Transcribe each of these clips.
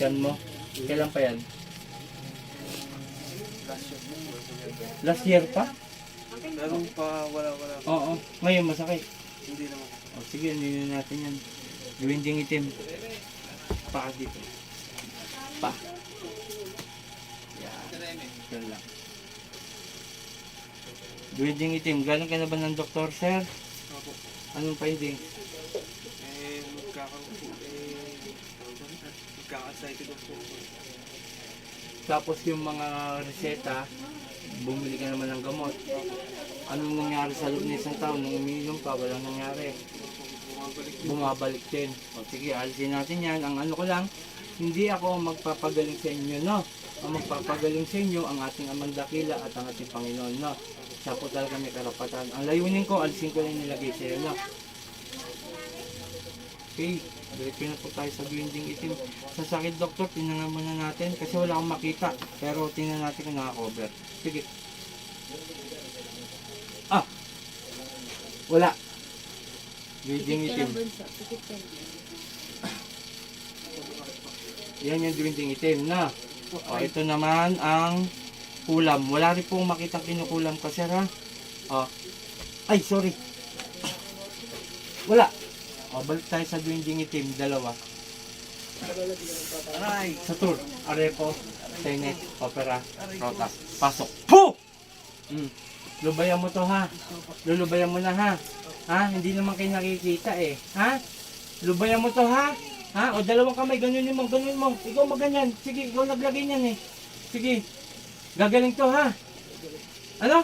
Yan mo. Kailan pa yan? Last year pa? Pero pa wala wala. Oo. Ngayon masakit. Hindi naman. O sige, ano natin yan. Gawin ding itim. Pa dito. Pa. Yan. Yan lang. Gawin ding itim. Galing ka na ba ng doktor, sir? Opo. Anong finding? Eh, magkakaroon po. Eh, magkaka-excited po. Tapos yung mga reseta, bumili ka naman ng gamot. Anong nangyari sa loob ng isang taon? Nung umiinom ka, walang nangyari. Bumabalik. Din. O sige, alisin natin yan. Ang ano ko lang, hindi ako magpapagaling sa inyo, no? Ang magpapagaling sa inyo, ang ating amang dakila at ang ating Panginoon, no? Siya po talaga may karapatan. Ang layunin ko, alisin ko lang nilagay sa iyo, no? Okay, diretso na po tayo sa grinding itim. Sa sakit, doktor, tingnan muna natin kasi wala akong makita. Pero tingnan natin kung nakakover. Sige. Ah! Wala. Grinding itim. Yan yung grinding itim na. O, ito naman ang kulam. Wala rin pong makita kinukulam ka, sir, ha? O. Ay, sorry. Wala. O, balik tayo sa grinding itim. Dalawa. Aray! Sa tour. Arepo, Tenet, Opera, Rotas. Pasok. Po! Mm. Lubayan mo to ha. Lulubayan mo na ha. Ha? Hindi naman kayo nakikita eh. Ha? Lubayan mo to ha. Ha? O dalawang kamay, ganunin mo, ganunin mo. Ikaw maganyan. Sige, ikaw naglagay niyan eh. Sige. Gagaling to ha. Ano?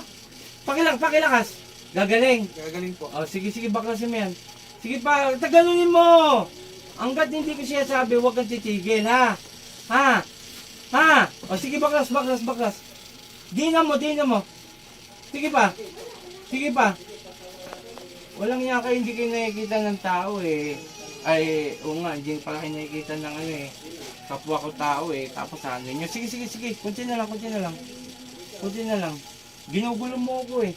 Pakilak, pakilakas. Gagaling. Gagaling po. O sige, sige, baklasin mo yan. Sige pa, tagalunin mo. Hanggat hindi ko siya sabi, huwag kang titigil, ha? Ha? Ha? O sige, baklas, baklas, baklas. Dina mo, dina mo. Sige pa. Sige pa. Walang niya kayo, hindi kayo nakikita ng tao eh. Ay, oo nga, hindi pala kayo nakikita ng ano eh. Kapwa ko tao eh. Tapos ano nyo. Sige, sige, sige. Kunti na lang, kunti na lang. Kunti na lang. Ginugulo mo ako eh.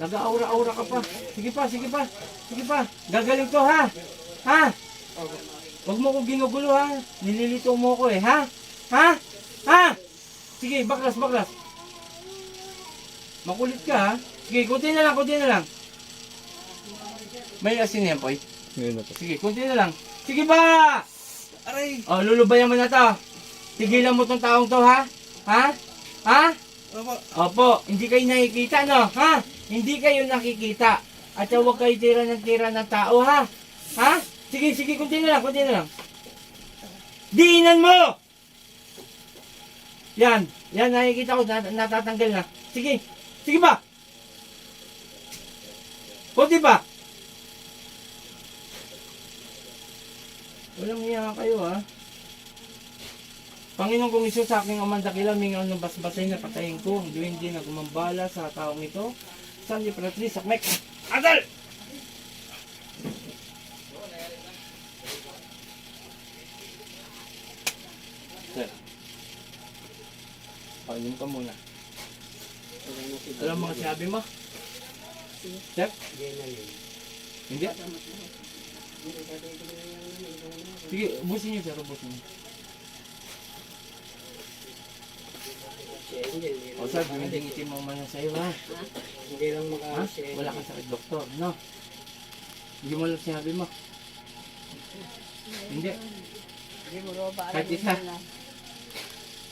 Nag-aura-aura ka pa. Sige pa, sige pa. Sige pa. Gagaling to ha. Ha? Opo. Huwag mo ko ginugulo ha. Nililito mo ko eh. Ha? Ha? Ha? Sige, baklas, baklas. Makulit ka ha. Sige, kunti na lang, kunti na lang. May asin yan, Poy. Ngayon na. Sige, kunti na lang. Sige ba? Aray! Oh, lulubayan mo na to. Tigilan mo tong taong to ha. Ha? Ha? Opo. Opo, hindi kayo nakikita, no? Ha? Hindi kayo nakikita. At huwag kayo tira ng tira ng tao, ha? Ha? Sige, sige, kunti na lang, kunti na lang. Diinan mo! Yan, yan, nakikita ko, nat- natatanggal na. Sige, sige ba? Kunti ba? Walang iya kayo, ha? Panginoon kong iso sa aking amang dakila, mingaw ng basbasay na patayin ko. Ang duwin din na gumambala sa taong ito. San di pratri, sakmek. Adal! Sir. Painom ka muna. Alam mo ang sinabi mo? Sir? Hindi. Sige, ubusin niyo sir, ubusin niyo. O sir, dumidingitin mo man sa'yo ha. Hindi lang Ha? maka-share. Wala kang sakit doktor, no? Hindi mo lang sinabi mo. Hindi. Hindi mo raw ba Kahit isa.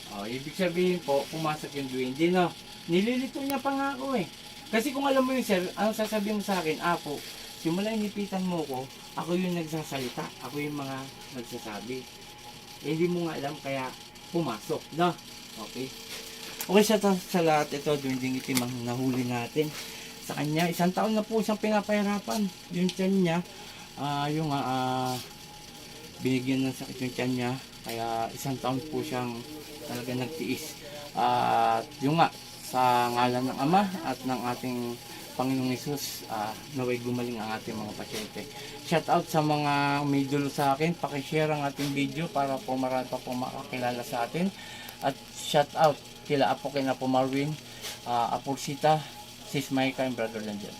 O, ibig sabihin po, pumasok yung duwende, no? Nililito niya pa nga ako eh. Kasi kung alam mo yun, sir, ano sasabihin mo sa akin, Apo, simula inipitan mo ko, ako yung nagsasalita, ako yung mga nagsasabi. Eh, hindi mo nga alam, kaya pumasok, no? Okay. Okay sa, sa lahat ito, duwending itim ang nahuli natin sa kanya. Isang taon na po siyang pinapahirapan. Yung tiyan niya, ah yung ah, binigyan ng sakit yung tiyan niya. Kaya isang taon po siyang talaga nagtiis. At yung nga, sa ngalan ng Ama at ng ating Panginoong Isus, ah, naway gumaling ang ating mga pasyente. Shout out sa mga may dulo sa akin, pakishare ang ating video para po marami pa po makakilala sa atin. At shout out kila Apo kina po Marvin, uh, Apo Sita, Sis Maika, and Brother Landian.